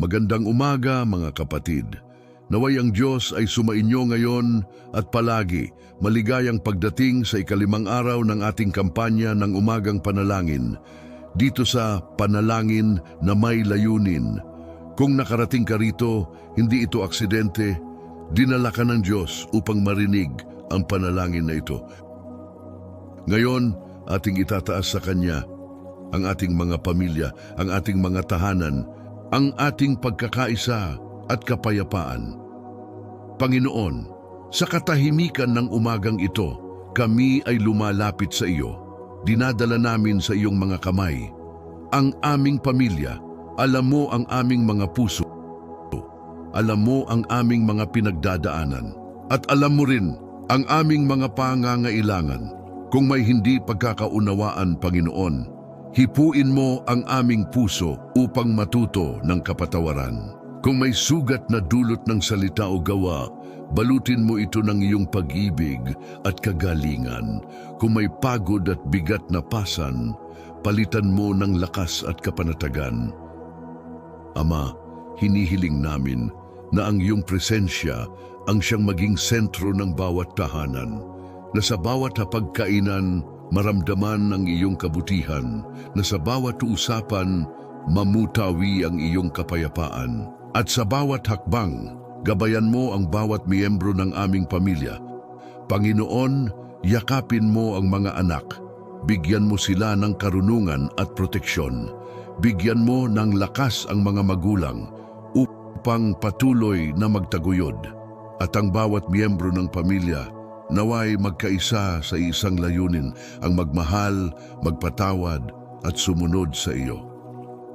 Magandang umaga mga kapatid. Naway ang Diyos ay sumainyo ngayon at palagi maligayang pagdating sa ikalimang araw ng ating kampanya ng umagang panalangin dito sa panalangin na may layunin. Kung nakarating ka rito, hindi ito aksidente, dinala ka ng Diyos upang marinig ang panalangin na ito. Ngayon, ating itataas sa Kanya ang ating mga pamilya, ang ating mga tahanan, ang ating pagkakaisa at kapayapaan. Panginoon, sa katahimikan ng umagang ito, kami ay lumalapit sa iyo. Dinadala namin sa iyong mga kamay. Ang aming pamilya, alam mo ang aming mga puso. Alam mo ang aming mga pinagdadaanan. At alam mo rin ang aming mga pangangailangan. Kung may hindi pagkakaunawaan, Panginoon, hipuin mo ang aming puso upang matuto ng kapatawaran. Kung may sugat na dulot ng salita o gawa, balutin mo ito ng iyong pag-ibig at kagalingan. Kung may pagod at bigat na pasan, palitan mo ng lakas at kapanatagan. Ama, hinihiling namin na ang iyong presensya ang siyang maging sentro ng bawat tahanan, na sa bawat hapagkainan maramdaman ang iyong kabutihan, na sa bawat usapan mamutawi ang iyong kapayapaan, at sa bawat hakbang gabayan mo ang bawat miyembro ng aming pamilya. Panginoon, yakapin mo ang mga anak, bigyan mo sila ng karunungan at proteksyon, bigyan mo ng lakas ang mga magulang upang patuloy na magtaguyod. At ang bawat miyembro ng pamilya, naway magkaisa sa isang layunin, ang magmahal, magpatawad at sumunod sa iyo.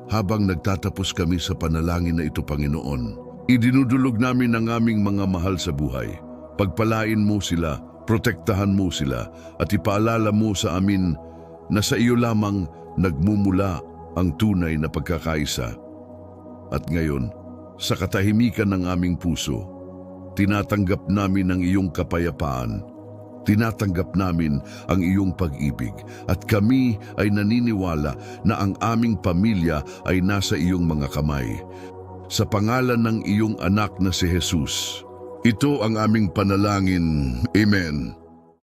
Habang nagtatapos kami sa panalangin na ito, Panginoon, idinudulog namin ang aming mga mahal sa buhay. Pagpalain mo sila, protektahan mo sila, at ipaalala mo sa amin na sa iyo lamang nagmumula ang tunay na pagkakaisa. At ngayon, sa katahimikan ng aming puso, tinatanggap namin ang iyong kapayapaan. Tinatanggap namin ang iyong pag-ibig at kami ay naniniwala na ang aming pamilya ay nasa iyong mga kamay. Sa pangalan ng iyong anak na si Jesus, ito ang aming panalangin. Amen.